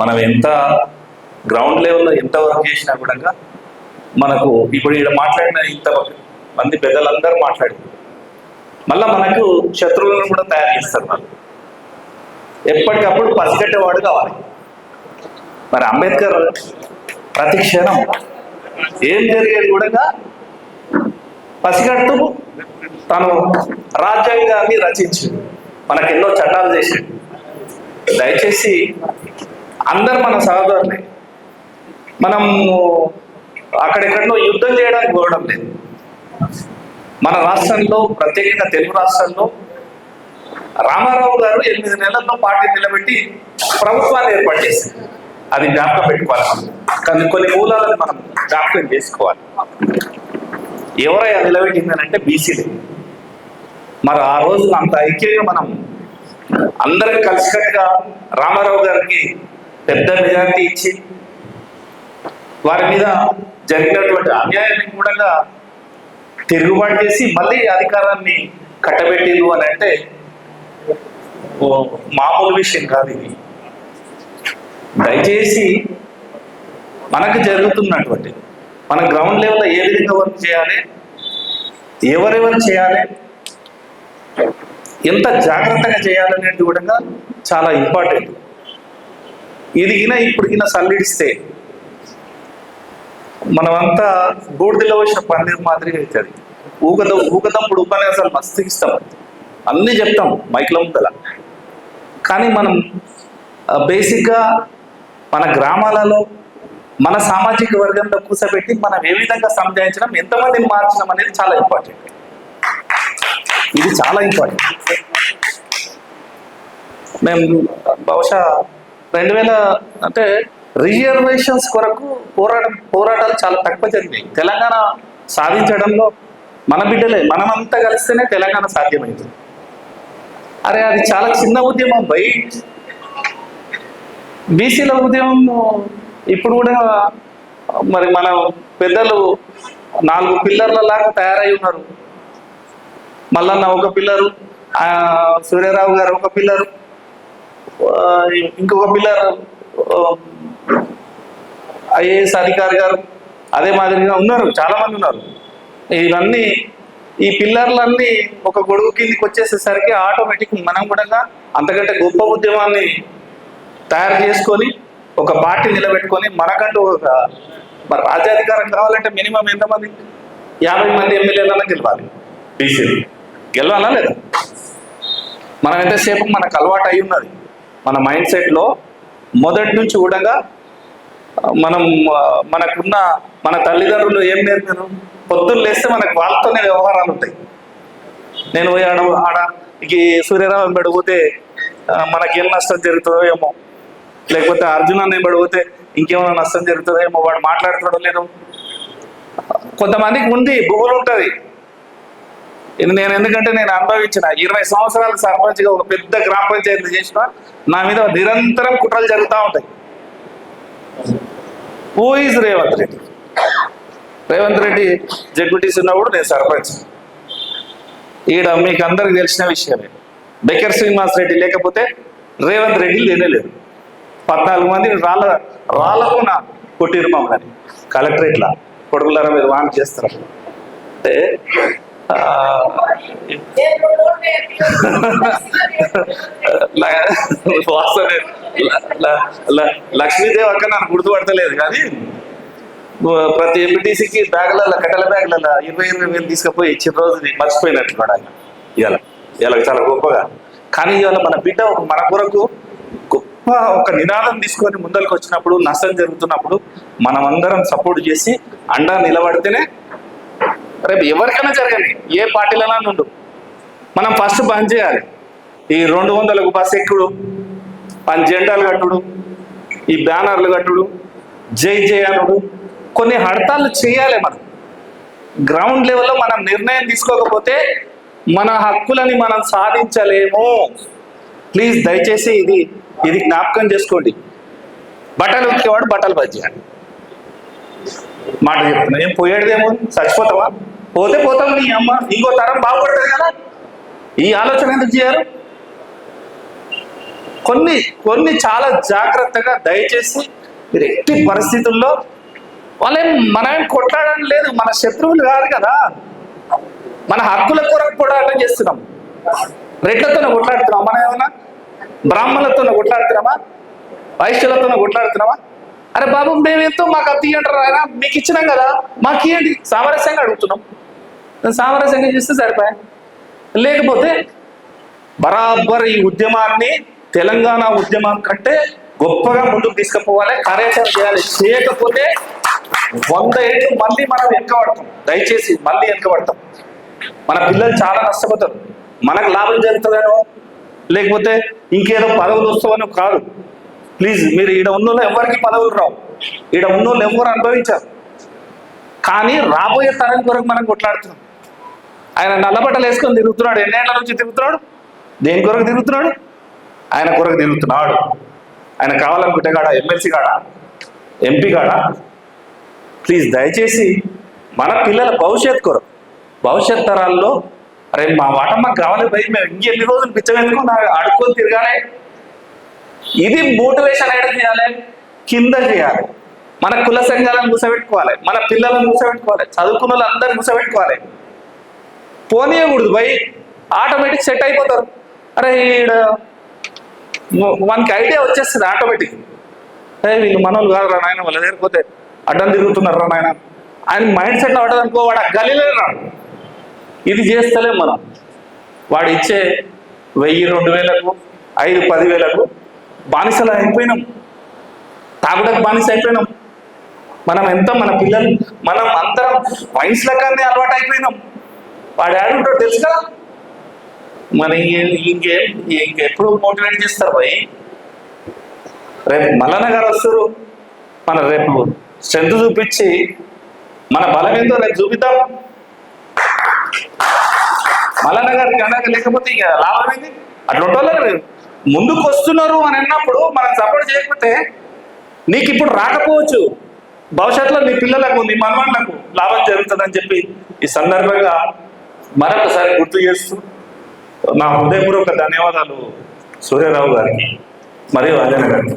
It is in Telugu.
మనం ఎంత గ్రౌండ్ లెవెల్లో ఎంత వర్క్ చేసినా కూడా మనకు ఇప్పుడు ఇక్కడ మాట్లాడిన ఇంత మంది పెద్దలందరూ మాట్లాడారు. మళ్ళీ మనకు శత్రువులను కూడా తయారు చేస్తారు వాళ్ళు. ఎప్పటికప్పుడు పసిగట్టేవాడు కావాలి. మరి అంబేద్కర్ ప్రతి క్షణం ఏం జరిగేది కూడా పసిగట్టు తను రాజ్యాంగాన్ని రచించి. మనకు ఎన్నో చట్టాలు చేశాడు. దయచేసి అందరు మన సహోదరులే. మనం అక్కడెక్కడో యుద్ధం చేయడానికి పోవడం లేదు. మన రాష్ట్రంలో ప్రత్యేకంగా తెలుగు రాష్ట్రంలో రామారావు గారు ఎనిమిది నెలల్లో పార్టీ నిలబెట్టి ప్రభుత్వాన్ని ఏర్పాటు చేసింది అది జ్ఞాపకం పెట్టుకోవాలి కానీ కొన్ని మూలాలను మనం జ్ఞాపకం చేసుకోవాలి. ఎవరైనా నిలబెట్టిందని అంటే బీసీలే. మరి ఆ రోజు అంత ఐక్యంగా మనం అందరం కలిసికట్టుగా రామారావు గారికి పెద్ద మెజారిటీ ఇచ్చి వారి మీద జరిగినటువంటి అన్యాయాన్ని కూడా తిరుగుబాటు చేసి మళ్ళీ అధికారాన్ని కట్టబెట్టిరు అని అంటే ఓ మామూలు విషయం కాదు ఇది. దయచేసి మనకు జరుగుతున్నటువంటి మన గ్రౌండ్ లెవెల్లో ఏ విధంగా వర్క్ చేయాలి ఎవరెవరు చేయాలి ఎంత జాగ్రత్తగా చేయాలనేది కూడా చాలా ఇంపార్టెంట్. ఇది గిన ఇప్పుడు సల్లిడిస్తే మనమంతా బూడిదలో వచ్చిన పన్నీరు మాదిరిగా అవుతుంది. ఊగద ఊగదప్పుడు ఉపన్యాసాలు మస్తు ఇస్తాం. అన్నీ చెప్తాం మైక్లో ఉందల కానీ మనం బేసిక్గా మన గ్రామాలలో మన సామాజిక వర్గంలో కూర్చోబెట్టి మనం ఏ విధంగా సంజాయించడం ఎంతమందిని మార్చడం అనేది చాలా ఇంపార్టెంట్ ఇది చాలా ఇంపార్టెంట్ మేము బహుశా రెండు వేల అంటే రిజర్వేషన్స్ కొరకు పోరాటం పోరాటాలు చాలా తక్కువ జరిగాయి తెలంగాణ సాధించడంలో మన బిడ్డలే మనమంతా కలిస్తేనే తెలంగాణ సాధ్యమైంది. అరే అది చాలా చిన్న ఉద్యమం బై బీసీల ఉద్యమం ఇప్పుడు కూడా మరి మన పెద్దలు నాలుగు పిల్లర్ల లాగా తయారై ఉన్నారు. మల్లన్న ఒక పిల్లరు సూర్యరావు సూర్యారావు గారు ఒక పిల్లరు. ఇంకొక పిల్లర్ ఐఏఎస్ అధికారి గారు అదే మాదిరిగా ఉన్నారు చాలా మంది ఉన్నారు. ఇవన్నీ ఈ పిల్లర్లన్నీ ఒక గొడుగు కిందికి వచ్చేసేసరికి ఆటోమేటిక్ మనం కూడా అంతకంటే గొప్ప ఉద్యమాన్ని తయారు చేసుకొని ఒక పార్టీ నిలబెట్టుకొని మనకంటూ ఒక మరి రాజ్యాధికారం కావాలంటే మినిమం ఎంతమంది యాభై మంది ఎమ్మెల్యేలన్నా గెలవాలి. బీసీలు గెలవాలా లేదా? మనం ఎంతసేపు మనకు అలవాటు అయి ఉన్నది? మన మైండ్ సెట్లో మొదటి నుంచి కూడా మనం మనకున్న మన తల్లిదండ్రులు ఏం నేర్పారు? పొద్దున్న లేస్తే మనకు వాళ్ళతోనే వ్యవహారాలు ఉంటాయి. నేను పోయి ఆడ ఆడ ఇక ఈ సూర్యరావు వెంబడిపోతే మనకేం నష్టం జరుగుతుందో ఏమో. లేకపోతే అర్జున్ అన్న ఇంకేమైనా నష్టం జరుగుతుందో ఏమో వాడు మాట్లాడుతాడో లేదో. కొంతమందికి ఉంది భూములు ఉంటుంది. నేను ఎందుకంటే నేను అనుభవించిన ఇరవై సంవత్సరాల సర్పంచ్గా ఒక పెద్ద గ్రామ పంచాయతీ చేసిన నా మీద నిరంతరం కుట్రలు జరుగుతూ ఉంటాయి. Who is Revanth Reddy. Revanth Reddy ZPTC ఉన్నప్పుడు నేను సర్పంచ్. ఈడ మీకు అందరికి తెలిసిన విషయమే. బెకర్ శ్రీనివాస్ రెడ్డి లేకపోతే రేవంత్ రెడ్డి లేనేలేదు. పద్నాలుగు మంది రాళ్ళ రాళ్ళకు నా కొట్టిరు మమ్మల్ని. కలెక్టరేట్లా కొడుకులారా మీరు వాన్ చేస్తారు. అంటే లక్ష్మీదేవి అక్క నాకు గుర్తుపడతలేదు కానీ ప్రతి ఎంపీటీసీకి బ్యాగ్లలో కట్టెల బ్యాగ్లలో ఇరవై ఇరవై వేలు తీసుకుపోయి ఇచ్చిన రోజు మర్చిపోయినట్టు కూడా ఆయన. ఇవాళ ఇవాళ చాలా గొప్పగా. కానీ ఇవాళ మన బిడ్డ మన కొరకు గొప్ప ఒక నినాదం తీసుకొని ముందరికి వచ్చినప్పుడు నష్టం జరుగుతున్నప్పుడు మనం అందరం సపోర్ట్ చేసి అండా నిలబడితేనే రేపు ఎవరికైనా జరగని ఏ పార్టీలైనా నుండు మనం ఫస్ట్ బంద్ చేయాలి. ఈ రెండు వందలకు బస్ ఎక్కుడు. పని జెండాలు కట్టుడు. ఈ బ్యానర్లు కట్టుడు. జై జై అనుడు. కొన్ని హడతాలు చేయాలి మనం. గ్రౌండ్ లెవెల్లో మనం నిర్ణయం తీసుకోకపోతే మన హక్కులని మనం సాధించలేము. ప్లీజ్ దయచేసి ఇది ఇది జ్ఞాపకం చేసుకోండి. బట్టలు ఉతికేవాడు బట్టలు బంద్ చేయాలి మాట చెప్తున్నా. ఏం పోయేదేమో చచ్చిపోతావా? పోతే పోతాం నీ అమ్మ. ఇంకో తరం బాగుపడుతుంది కదా. ఈ ఆలోచన ఎందుకు చేయరు కొన్ని కొన్ని చాలా జాగ్రత్తగా దయచేసి మీరు ఎట్టి పరిస్థితుల్లో వాళ్ళేం మనమేం కొట్లాడడం లేదు. మన శత్రువులు కాదు కదా. మన హక్కుల కొరకు పోరాటం చేస్తున్నాం. రెడ్లతో కొట్లాడుతున్నాం మనం ఏమన్నా బ్రాహ్మణులతో కొట్లాడుతున్నామా? వైశ్యులతో కొట్లాడుతున్నామా? అరే బాబు మేము ఎంతో మాకు అది అంటారు ఆయన మీకు ఇచ్చినాం కదా మాకు ఇవ్వండి సామరస్యంగా అడుగుతున్నాం. సామరస్యంగా చూస్తే సరిపోయా? లేకపోతే బరాబర్ ఈ ఉద్యమాన్ని తెలంగాణ ఉద్యమం కంటే గొప్పగా ముందుకు తీసుకుపోవాలి కార్యాచరణ చేయాలి. చేయకపోతే వంద ఏళ్ళు మళ్ళీ మనం వెనకబడతాం. దయచేసి మళ్ళీ వెనకబడతాం. మన పిల్లలు చాలా నష్టపోతారు. మనకు లాభం జరుగుతుందనో లేకపోతే ఇంకేదో పదవులు వస్తామనో కాదు. ప్లీజ్ మీరు ఈడ ఉన్నోళ్ళు ఎవరికి పదవులు రావు. ఈడ ఉన్నోళ్ళు ఎవరు అనుభవించారు. కానీ రాబోయే తరం కొరకు మనం కొట్లాడుతున్నాం. ఆయన నల్లబట్టలు వేసుకొని తిరుగుతున్నాడు. ఎన్నేళ్ళ నుంచి తిరుగుతున్నాడు? దేని కొరకు తిరుగుతున్నాడు? ఆయన కొరకు తిరుగుతున్నాడు. ఆయన కావాలనుకుంటే కాడ? ఎమ్మెల్సీ కాడ? ఎంపీ కాడ? ప్లీజ్ దయచేసి మన పిల్లల భవిష్యత్ కొరకు భవిష్యత్ తరాల్లో అరే మా వాట మాకు కావాలి భయ్ మేము ఇంకెన్ని రోజులు పిచ్చవెందుకు ఆడుకొని అడుక్కొని తిరగాలి. ఇది మోటివేషన్ ఎక్కడ చేయాలి కింద చేయాలి. మన కుల సంఘాలను కూసబెట్టుకోవాలి మన పిల్లలను మూసబెట్టుకోవాలి చదువుకున్న వాళ్ళందరూ మూసబెట్టుకోవాలి. పోనీయకూడదు భయ్ ఆటోమేటిక్ సెట్ అయిపోతారు. అరే ఈడ మనకి ఐడియా వచ్చేస్తుంది ఆటోమేటిక్. అరే వీళ్ళు మనోళ్ళు కాదు రా నాయన వాళ్ళు లేకపోతే అడ్డం తిరుగుతున్నారు రా నాయన. ఆయన మైండ్ సెట్ అవ్వడం అనుకో వాడు గలీలే రాడు ఇది చేస్తలేం మనం. వాడు ఇచ్చే వెయ్యి రెండు వేలకు ఐదు పదివేలకు బానిసలు అయిపోయినాం. తాగుడకు బానిస అయిపోయినాం. మనం ఎంత మన పిల్లలు మనం అందరం వైన్స్ లెక్కనే అలవాటు అయిపోయినాం. వాడు ఆడుంటాడు తెలుసు కదా? మన ఇంకే ఇంకెప్పుడు మోటివేట్ చేస్తారు పోయి? రేపు మల్లన్న గారు వస్తారు. మన రేపు స్ట్రెంత్ చూపించి మన బలం ఏందో రేపు చూపిద్దాం. మల్లన్న గారికి అనగా లేకపోతే ఇక లాభం ఏంది? అట్లా ఉంటారు ముందుకు వస్తున్నారు అని అన్నప్పుడు మనం సపోర్ట్ చేయకపోతే నీకు ఇప్పుడు రాకపోవచ్చు. భవిష్యత్తులో నీ పిల్లలకు నీ మనవాళ్ళకు లాభం జరుగుతుందని చెప్పి ఈ సందర్భంగా మరొకసారి గుర్తు చేస్తూ నా హృదయపూర్వక ధన్యవాదాలు సూర్యారావు గారికి. మరియు అజయ్ గారికి